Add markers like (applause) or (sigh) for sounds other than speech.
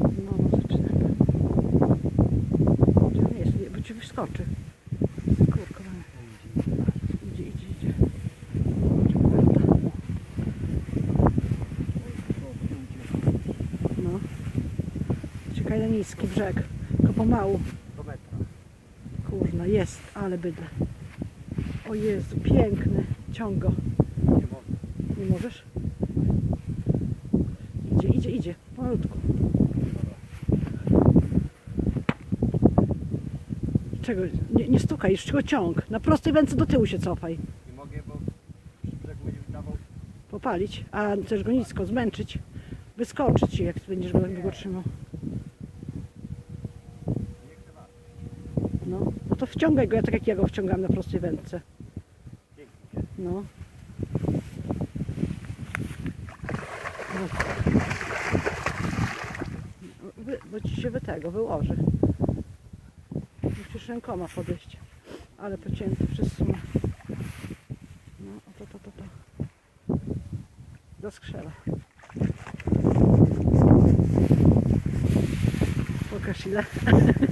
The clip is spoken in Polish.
No, no zaczyna. Gdzie on jest? Bo ci wyskoczy. Mamy. idzie, idzie, idzie. No. Czekaj niski brzeg. Tylko pomału. Kurna, jest, ale bydle. O Jezu, piękny. Ciąg go. Nie mogę. Nie możesz? Idzie, idzie. Malutku. Czego? Nie, nie stukaj, już tylko ciąg. Na prostej wędce do tyłu się cofaj. Nie mogę, bo przy brzegu będzie dawał. Popalić, a też go nisko, zmęczyć. Wyskoczyć ci, jak będziesz go tak długo trzymał. No, no to wciągaj go, ja tak jak ja go wciągam na prostej wędce. No. Wy, bo ci się wy tego wyłoży. Musisz rękoma podejść. Ale pocięty przez sumę. No, to, to, to, to. Do skrzela. Pokaż ile. (laughs)